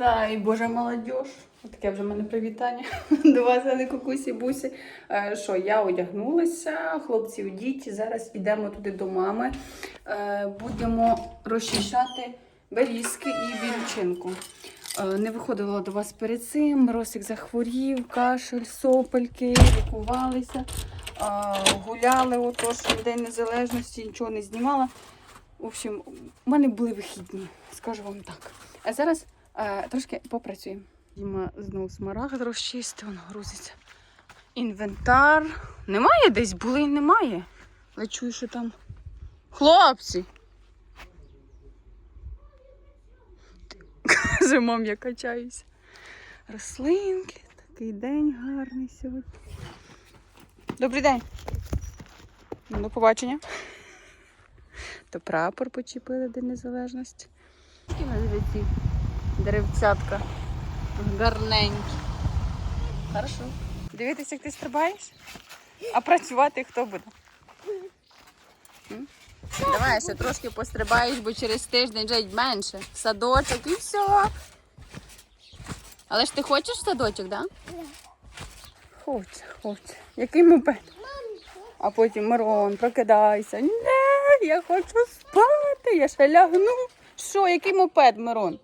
Дай Боже молодіж. Таке вже в мене привітання до вас, а не кукусі бусі. Е, Що я одягнулася, хлопці йдіть. Зараз йдемо туди до мами. Е, Будемо розчищати берізки і бірючинку. Е, Не виходила до вас перед цим. Росик захворів, кашель, сопельки, лікувалися, гуляли отож День Незалежності, нічого не знімала. В общем, у мене були вихідні, скажу вам так. А зараз трошки попрацюємо. Діма знову смарагд розчистив, воно грузиться. Інвентар. Немає десь були, немає. Але чую, що там. Хлопці! Каже, я качаюся. Рослинки, такий день гарний сьогодні. Добрий день. Ну, До побачення. То прапор почепили День Незалежності. Такі на деревцятка. Гарненькі. Хорошо. Дивитися, як ти стрибаєш? А працювати хто буде? Давай ще трошки пострибаєш, бо через тиждень вже менше. Садочок і все. Але ж ти хочеш в садочок, так? Да? Хоче, хоче. Який мопед? А потім Мирон, прокидайся. Не, я хочу спати, я ще лягну. Що, який мопед, Мирон?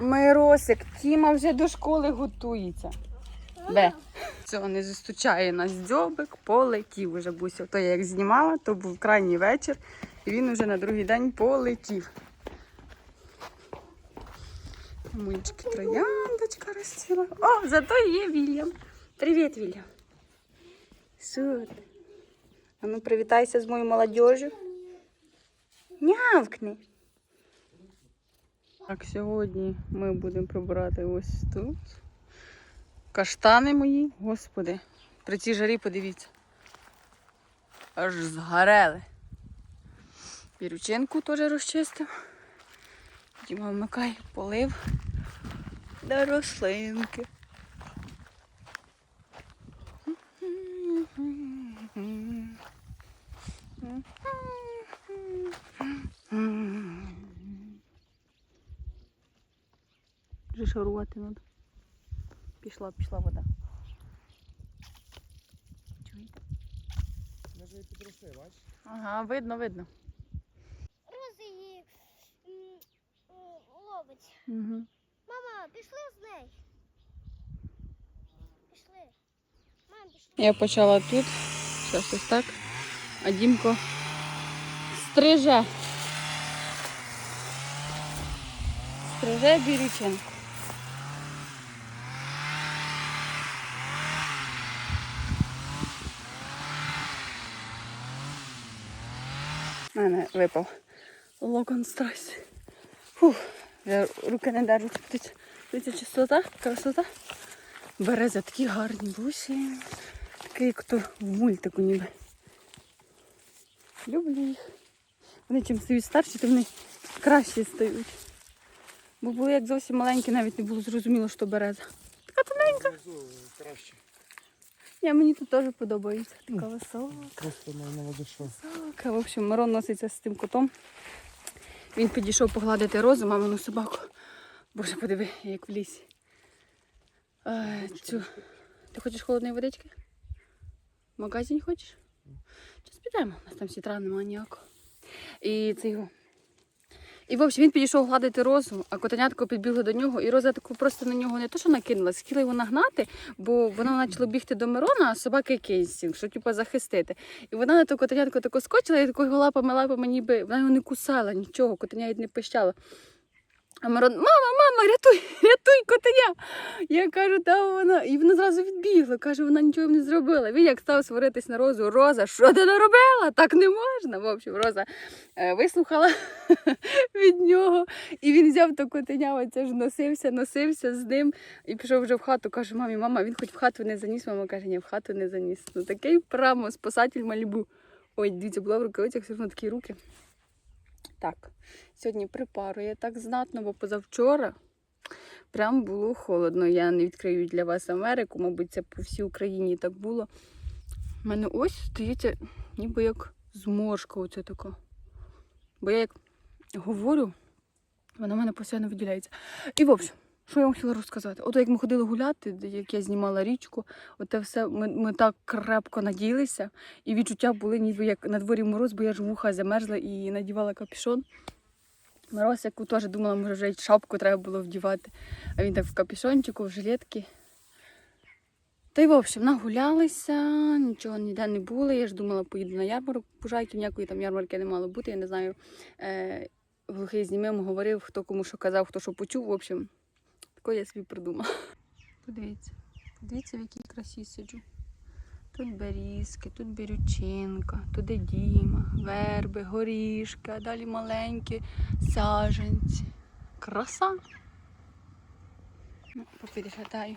Миросик, Тіма вже до школи готується. Де? Цього не застучає нас дзьобик, полетів уже Буся. То я як знімала, то був крайній вечір, і він уже на другий день полетів. Мульчики трояндочка розцвіла. О, зато є Вільям. Привіт, Вільям. Що? А ну привітайся з моєю молодежю. Нявкни. Так, сьогодні ми будемо прибирати ось тут. Каштани мої, господи. При цій жарі подивіться. Аж згорели. Пірючинку теж розчистив. Діма вмикає, полив до рослинки. Вже шарувати треба. Пішла, пішла вода. Чуєте? Може і підросли, бачиш? Ага, видно, видно. Рози її м, м, ловить. Угу. Мама, пішли з нею. Пішли. Мам, пішли. Я почала тут. Зараз ось так. А Дімко стриже. Стриже бірючинку. Мене випав локон страсі. Фух, руки не держать. Дивіться, чистота, красота. Береза такі гарні бусі. Такий, як то в мультику ніби. Люблю їх. Вони чим стають старші, тим вони краще стають. Бо були як зовсім маленькі, навіть не було зрозуміло, що береза. Така тоненька. Краще. Ні, мені тут теж подобається. Така висока. Просто молодішу. В общем, Мирон носиться з тим котом. Він підійшов погладити розу, мамину собаку. Боже, подиви, як в лісі. Е, цю... Ти хочеш холодної водички? Магазин хочеш? Зараз підемо, у нас там сітра немає ніякого. І це його. І в общем, він підійшов гладити розу, а котенятко підбігло до нього, і роза таку просто на нього не то, що накинулась, хотіла його нагнати, бо вона почала бігти до Мирона, а собаки кейсінг, щоб типу, захистити. І вона на то котенятко тако скочила і такою лапами лапами ніби вона його не кусала, нічого, котеня навіть не пищала. А Мирон, мама, мама, рятуй, рятуй котеня. Я кажу, та вона. І вона зразу відбігла. Каже, вона нічого не зробила. Він як став сваритись на розу, Роза, що ти наробила? Так не можна. В общем, Роза е, вислухала від нього. І він взяв то котеня, оце ж носився, носився з ним і пішов вже в хату. Каже, мамі, мама, він хоч в хату не заніс. Мама каже, ні, в хату не заніс. Ну такий прямо спасатель Малібу. Ой, дивіться, була в рукавицях, все одно такі руки. Так, сьогодні припарує так знатно, бо позавчора прям було холодно. Я не відкрию для вас Америку, мабуть, це по всій Україні так було. У мене ось, здається, ніби як зморшка оце така. Бо я як говорю, вона в мене постійно виділяється. І в общем, що я вам хотіла розказати? Ото як ми ходили гуляти, як я знімала річку, оте все ми, ми так крепко надіялися, і відчуття були, ніби як на дворі мороз, бо я ж вуха замерзла і надівала капюшон. Мороз, яку теж думала, може вже й шапку треба було вдівати. А він так в капюшончику, в жилетці. Та й в общем, нагулялися, нічого ніде не було. Я ж думала, поїду на ярмарок Пужайків, ніякої там ярмарки не мало бути, я не знаю. Е, глухий з говорив, хто кому що казав, хто що почув. В общем, таке я собі придумала. Подивіться, подивіться, в якій красі сиджу. Тут берізки, тут бірючинка, туди діма, верби, горішки, а далі маленькі саженці. Краса. Ну, попідглядаю.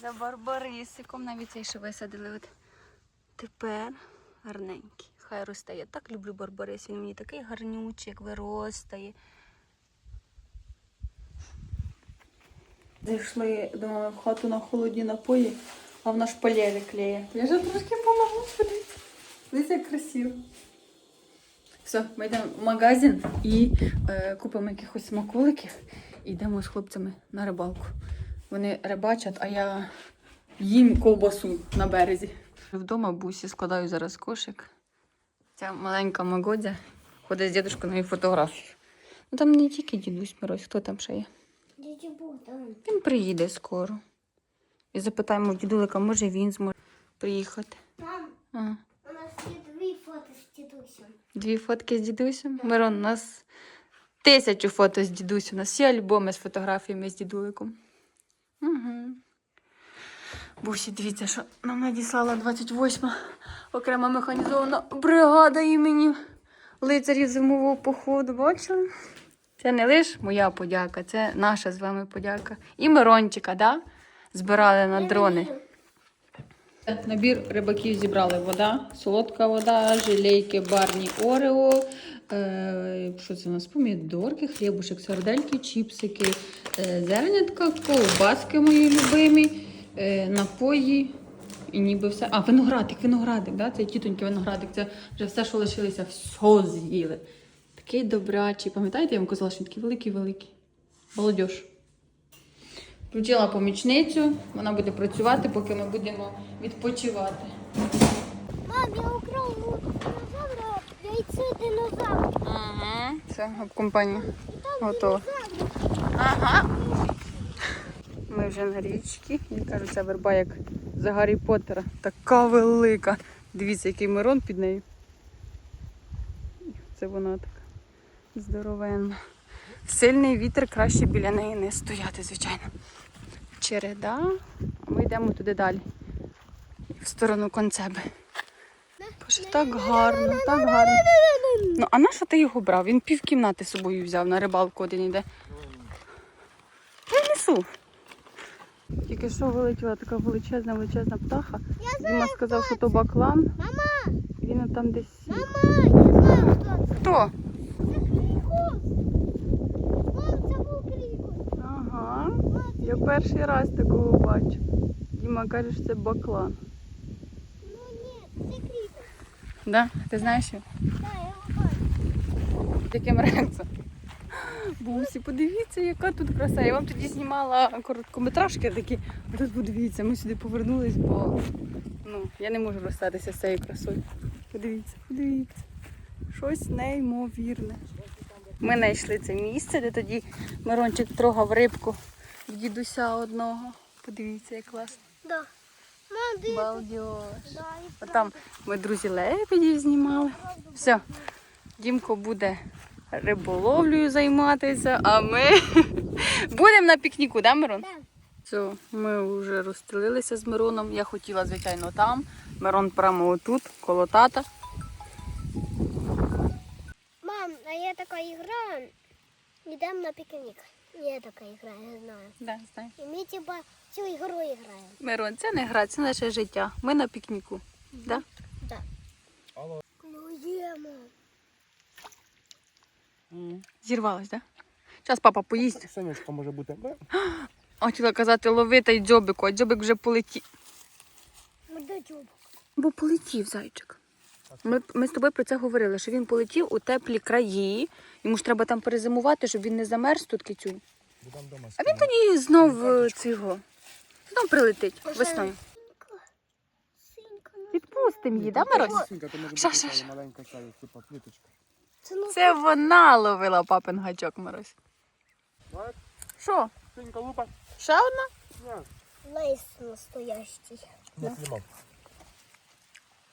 За барбарисиком навіть цей ще висадили. От. Тепер гарненький. Хай росте. Я так люблю барбарис. Він мені такий гарнючий, як виростає. Зайшли до в хату на холодні напої, а вона шпалери клеє. Я вже трошки помогу, подивіться. Дивіться, як красиво. Все, ми йдемо в магазин і е, купимо якихось смаколиків і йдемо з хлопцями на рибалку. Вони рибачать, а я їм ковбасу на березі. Вдома бусі складаю зараз кошик. Ця маленька Магодя ходить з дідушкою на її фотографію. Ну там не тільки дідусь Мирось, хто там ще є. Він приїде скоро. І запитаємо в дідулика, може він зможе приїхати. Мам, Ага. у нас є дві фото з дідусем. Дві фотки з дідусем. Мирон, у нас тисячу фото з дідусем. У нас всі альбоми з фотографіями з дідуликом. Угу. Бусі, дивіться, що нам надіслала 28-ма окрема механізована бригада імені лицарів зимового походу. Бачили? Це не лише моя подяка, це наша з вами подяка. І Мирончика, да? Збирали на дрони. Набір рибаків зібрали вода, солодка вода, желейки, барні орео. Е, що це у нас? Помідорки, хлібушек, сардельки, чіпсики, е, зернятка, ковбаски мої любимі, е, напої. І ніби все. А, виноградик, виноградик, да? це тітоньки виноградик. Це вже все, що лишилося, все з'їли. Такий добрячий. Пам'ятаєте, я вам казала, що він такий великий-великий. Молодіж. Включила помічницю, вона буде працювати, поки ми будемо відпочивати. Мам, я украв динозавра яйце динозавра. Ага. Все, компанія готова. Ага. Ми вже на річці. Я кажу, ця верба як за Гаррі Поттера. Така велика. Дивіться, який Мирон під нею. Це вона така здоровенна. Сильний вітер краще біля неї не стояти, звичайно. Череда, а ми йдемо туди далі. В сторону концеби. Боже, так гарно, так гарно. Ну, а на що ти його брав? Він пів кімнати з собою взяв на рибалку один іде. Я несу. Тільки що вилетіла така величезна, величезна птаха. Діма сказав, що то баклан. Мама, Він там десь. мама, я знаю, хто це. Хто? Це крикус. Мам, це був крикус. Ага. Я перший раз такого бачу. Діма каже, що це баклан. Ну ні, це. Да? Ти знаєш що? Так, я його бачу. Яким рецем? Бусі, подивіться, яка тут краса. Я вам тоді знімала короткометражки такі. А тут подивіться, ми сюди повернулись, бо ну, я не можу розстатися з цією красою. Подивіться, подивіться. Щось неймовірне. Ми знайшли це місце, де тоді Мирончик трогав рибку дідуся одного. Подивіться, як класно. Да. Дивись. Да, там ми друзі лебедів знімали. Все, Дімко буде риболовлею займатися, а ми будемо на пікніку, да, Мирон? Так. Все, ми вже розстрілилися з Мироном. Я хотіла, звичайно, там. Мирон прямо отут, коло тата. Мам, а є така ігра. Йдемо на пікнік. Є така ігра, я знаю. Да, знаю. І ми типа цю ігру граємо. Мирон, це не гра, це наше життя. Ми на пікніку. Да? Так. Алло. Клюємо. Зірвалась, так? Да? Зараз папа поїсть. Сонечко може бути. А хотіла казати, лови та й дзьобику, а дзьобик вже полетів. Ми. Бо полетів зайчик. Ми, ми з тобою про це говорили, що він полетів у теплі краї. Йому ж треба там перезимувати, щоб він не замерз тут кицюнь. А він тоді знов е, цього. Знов прилетить весною. Відпустимо її, да, Мирось? Ша. Це Це вона ловила папин гачок, Мирось. Що? синька лупа. Ще одна? Ні, лейс настоящий. не знімав.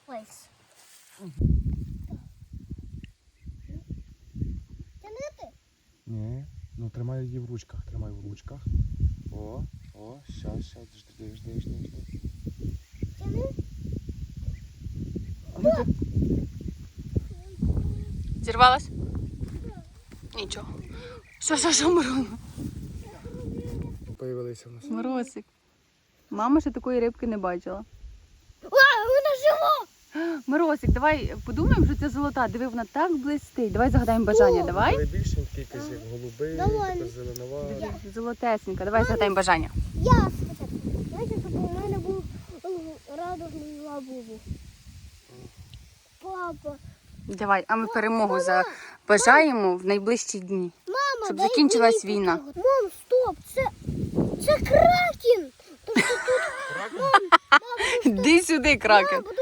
Лейс. Тянути? Ні, ну тримай її в ручках, тримай в ручках. О, о, щас, щас, жди, жди, жди, жди. Тяни? А ну ти... Зірвалась? Нічого. Що, що, що, Мирон? Появилися в нас. Морозик. Мама ще такої рибки не бачила. Морозик, давай подумаємо, що це золота. Диви, вона так блистить. Давай загадаємо бажання. О, Давай. Але більшенький, якийсь як голубий, Давай. тепер зеленуватий. Золотесенька. Давай загадаємо бажання. Я спочатку. Знаєте, щоб у мене був е, радужний лабубу. Папа. Давай, а ми перемогу за бажаємо в найближчі дні. Мама, Щоб дай закінчилась мені війна. Мам, стоп, це, це кракен. Іди сюди, кракен. тут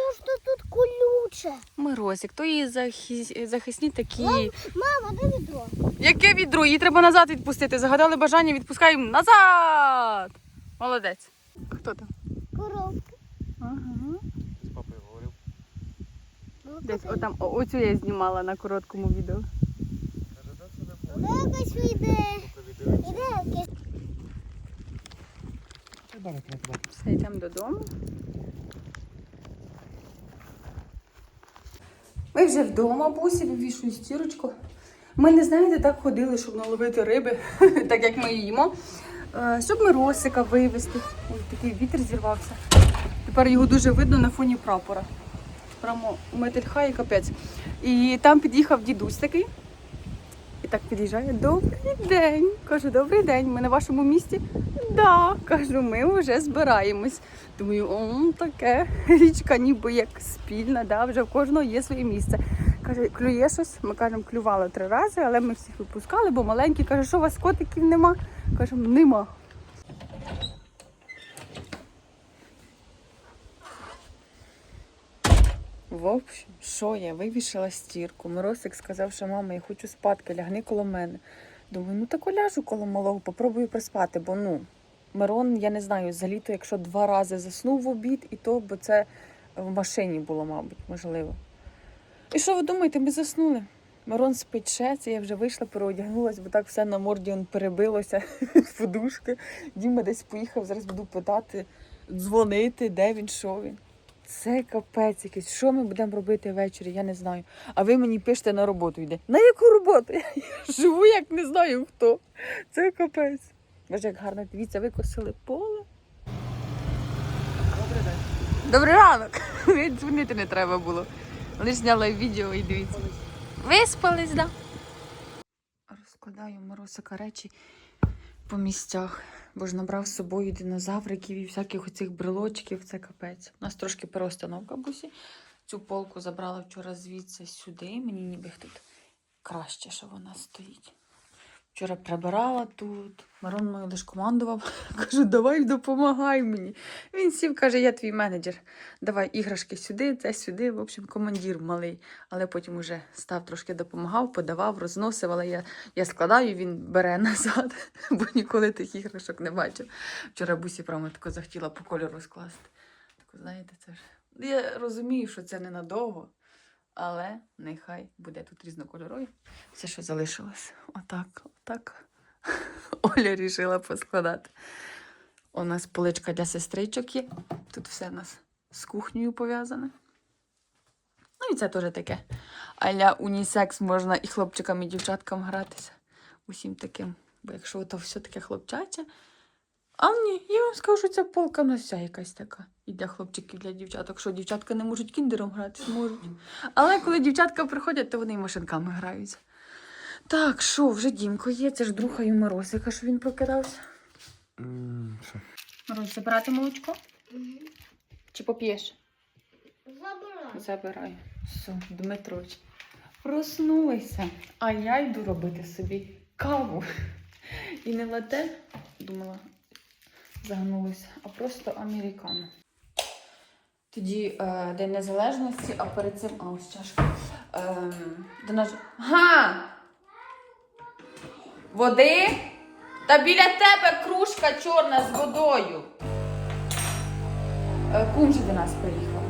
колюче. Морозик, то її захис- захисні такі. Мама, дай відро. Яке відро? Її треба назад відпустити. Загадали бажання, відпускаємо назад. Молодець. Хто там? Коровка. Ага. З папою говорив. Ну, Десь отам, о- оцю я знімала на короткому відео. Каже, де це не було? Де якась йде? Поки віддивився. Іде. Все, йдемо додому. Ми вже вдома, бусі, вивішую стірочку. Ми не знаєте, так ходили, щоб наловити риби, так як ми їмо. Е, Щоб ми росика вивезти. Ой, такий вітер зірвався. Тепер його дуже видно на фоні прапора. Прямо метельха і капець. І там під'їхав дідусь такий. І так під'їжджає. Добрий день. Кажу, добрий день. Ми на вашому місці. Да, кажу, ми вже збираємось. Думаю, о, таке річка ніби як спільна, да, вже в кожного є своє місце. Каже, клює щось. Ми кажемо, клювали три рази, але ми всіх випускали, бо маленькі. Каже, що у вас котиків нема? Кажемо, нема. В общем, що я вивішала стірку. Моросик сказав, що мама, я хочу спадки, лягни коло мене. Думаю, ну так ляжу коло малого, попробую приспати, бо ну, Мирон, я не знаю, за літо, якщо два рази заснув в обід, і то, бо це в машині було, мабуть, можливо. І що ви думаєте, ми заснули? Мирон спить ще, я вже вийшла, переодягнулася, бо так все на морді он перебилося з подушки. Діма десь поїхав, зараз буду питати, дзвонити, де він, що він. Це капець якийсь. Що ми будемо робити ввечері, я не знаю. А ви мені пишете на роботу йде. На яку роботу? Я живу, як не знаю хто. Це капець. Боже, як гарно дивіться, викосили поле. Добрий день. Добрий ранок. Ви дзвонити не треба було. Вони ж зняли відео і дивіться. Виспались, да? Розкладаю Моросика речі по місцях, бо ж набрав з собою динозавриків і всяких оцих брелочків, це капець. У нас трошки переустановка бусі. Цю полку забрала вчора звідси сюди. Мені ніби тут краще, що вона стоїть. Вчора прибирала тут. Мирон мною лиш командував. Кажу, давай допомагай мені. Він сів, каже, я твій менеджер. Давай іграшки сюди, це сюди. В общем, командир малий. Але потім уже став трошки допомагав, подавав, розносив, але я, я складаю, він бере назад, бо ніколи тих іграшок не бачив. Вчора бусі прямо тако захотіла по кольору скласти. Тако, знаєте, це ж. Я розумію, що це ненадовго, але нехай буде тут різнокольорові. Все, що залишилось. Отак, отак. Оля рішила поскладати. У нас поличка для сестричок є. Тут все у нас з кухнею пов'язане. Ну і це теж таке. Аля унісекс можна і хлопчикам, і дівчаткам гратися. Усім таким. Бо якщо то все таке хлопчаче. А ні, я вам скажу, що ця полка вся якась така. І для хлопчиків, і для дівчаток. Що дівчатка не можуть кіндером гратися, можуть. Але коли дівчатка приходять, то вони і машинками граються. Так, що, вже Дімко є, це ж друга і Морозика, що він прокидався. М, Що? Мороз, забирати молочко? Чи поп'єш? Забирай. Забираю. Все, Дмитрович, проснулися, а я йду робити собі каву. І не лате, думала, загнулася, а просто американо. Тоді е, День Незалежності, а перед цим. А ось чашка. Ем, до наш... Га! Води? Та біля тебе кружка чорна з водою. Е, Кум же до нас приїхав.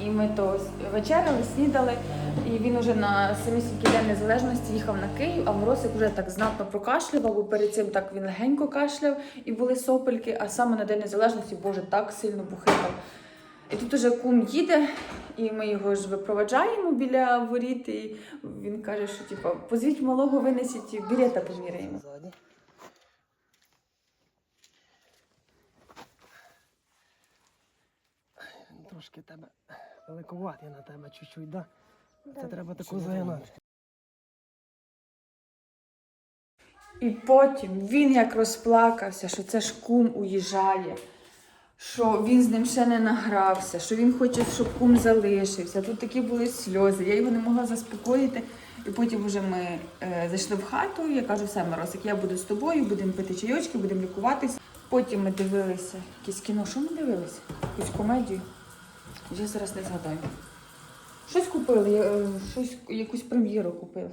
І ми то вечеряли, снідали, і він уже на самісінький день незалежності їхав на Київ, а Моросик вже так знатно прокашлював, бо перед цим так він легенько кашляв і були сопельки, а саме на День Незалежності, Боже, так сильно бухикав. І тут уже кум їде, і ми його ж випроваджаємо біля воріт, і він каже, що типу, позвіть малого, винесіть білета поміряємо. Трошки тебе великуватий на тебе чуть-чуть, да? Це треба таку загинати. І потім він як розплакався, що це ж кум уїжджає, що він з ним ще не награвся, що він хоче, щоб кум залишився. Тут такі були сльози. Я його не могла заспокоїти. І потім вже ми е, зайшли в хату. Я кажу, все, Моросик, я буду з тобою, будемо пити чайочки, будемо лікуватися. Потім ми дивилися якесь кіно. Що ми дивилися? Якусь комедію. Я зараз не згадаю. Щось купили, е, щось, якусь прем'єру купили.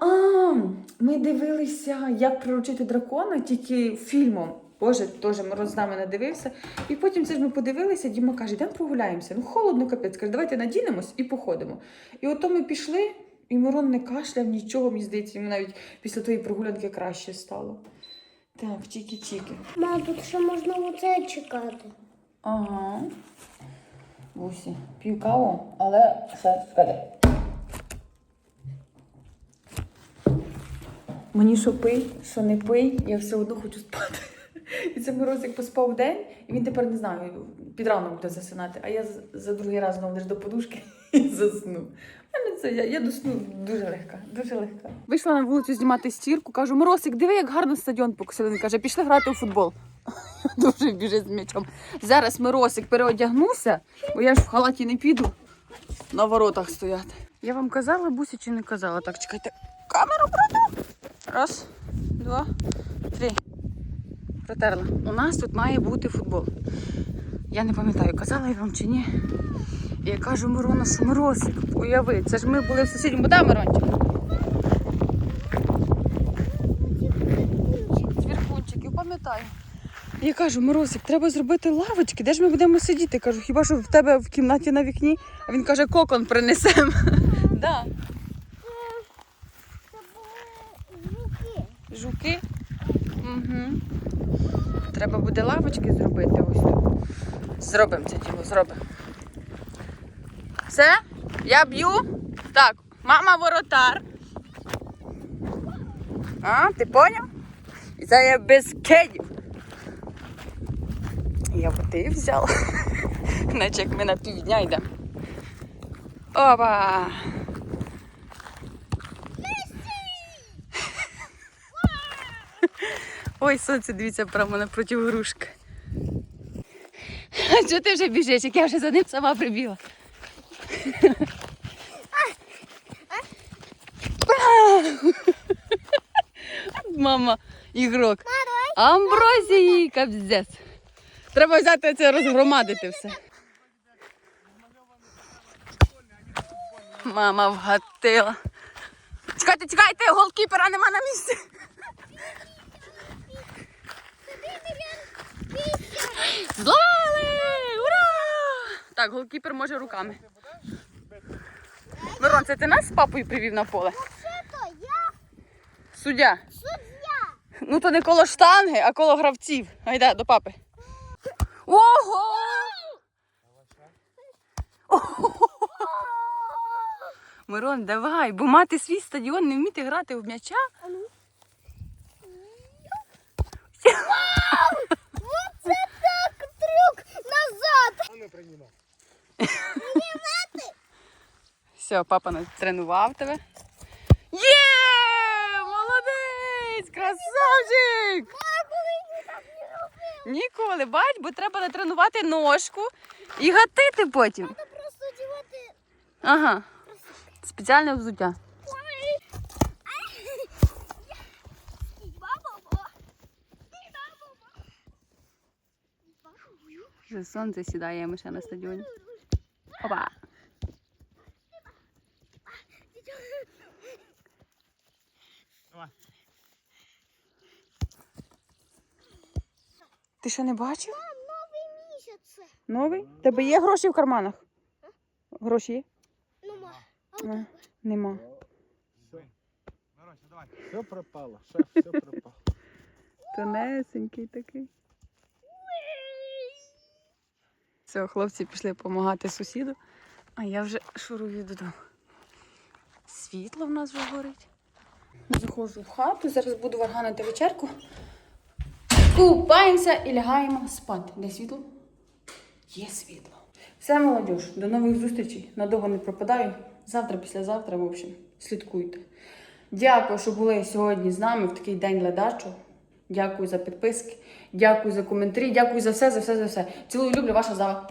А, ми дивилися, як приручити дракона, тільки фільмом. Боже, теж Мороз з нами надивився. І потім це ж ми подивилися, Діма каже, йдемо прогуляємося. Ну, холодно, капець. Каже, давайте надінемось і походимо. І ото ми пішли, і Мирон не кашляв, нічого, мені здається, йому навіть після тої прогулянки краще стало. Так, чікі-чікі. Ма, тут ще можна оце чекати. Ага. Бусі, п'ю каву, але все скаде. Мені що пий, що не пий, я все одно хочу спати. І це Морозик поспав день, і він тепер не знаю, під ранок буде засинати, а я за другий раз знову лиш до подушки і засну. Це я, я досну дуже легка, дуже легка. Вийшла на вулицю знімати стірку, кажу, Моросик, диви, як гарно стадіон покосили. Він каже, пішли грати у футбол. Дуже біжить з м'ячом. Зараз Миросик переодягнувся, бо я ж в халаті не піду на воротах стояти. Я вам казала, бусі, чи не казала? Так, чекайте. Камеру протру. Раз, два, три. Протерла. У нас тут має бути футбол. Я не пам'ятаю, казала я вам чи ні. І я кажу Мирону, що Миросик, уяви, це ж ми були в сусідньому, да, Мирончик? Цвіркунчиків, пам'ятаю. Я кажу, Морозик, треба зробити лавочки. Де ж ми будемо сидіти? Кажу, хіба що в тебе в кімнаті на вікні? А він каже, кокон принесемо. Да. Жуки. Жуки. Угу. Треба буде лавочки зробити ось тут. Зробимо це діло, зробимо. Все? Я б'ю. Так, мама воротар. А, ти поняв? І це я без кедів. Я води взяла. Наче як ми на півдня йдемо. Опа! Ой, сонце дивіться прямо напроти грушки. Чого ти вже біжиш, як я вже за ним сама прибіла? Мама, ігрок. Амброзії, капздець. Треба взяти це розгромадити все. Мама вгатила. Чекайте, чекайте, голкіпера нема на місці. Зловили! Ура! Так, голкіпер може руками. Мирон, це ти нас з папою привів на поле? Суддя. суддя. Ну то не коло штанги, а коло гравців. Гайда, до папи. Ого! Ого! Мирон, давай, бо мати свій стадіон не вміти грати в м'яча. А ну. Оце так трюк назад. А не приймав. Все, папа натренував тебе. Є! Молодець! Красавчик! Ніколи, бач, бо треба натренувати ножку і гатити потім. Просто Ага. Спеціальне взуття. Вже сонце сідає, ми ще на стадіоні. Опа. Ти що не бачив? Новий місяць. Новий? Тебе є гроші в карманах? Гроші є? Ну, ма. А, нема. Все пропало, шеф, все пропало. Тонесенький такий. Все, хлопці пішли допомагати сусіду, а я вже шурую додому. Світло в нас вже горить. Заходжу в хату, зараз буду варганити вечерку. Купаємося і лягаємо спати. Де світло? Є світло. Все, молодь, до нових зустрічей. Надовго не пропадаю. Завтра, післязавтра, в общем, слідкуйте. Дякую, що були сьогодні з нами в такий день ледачу. Дякую за підписки, дякую за коментарі, дякую за все, за все, за все. Цілую, люблю, ваша Зава.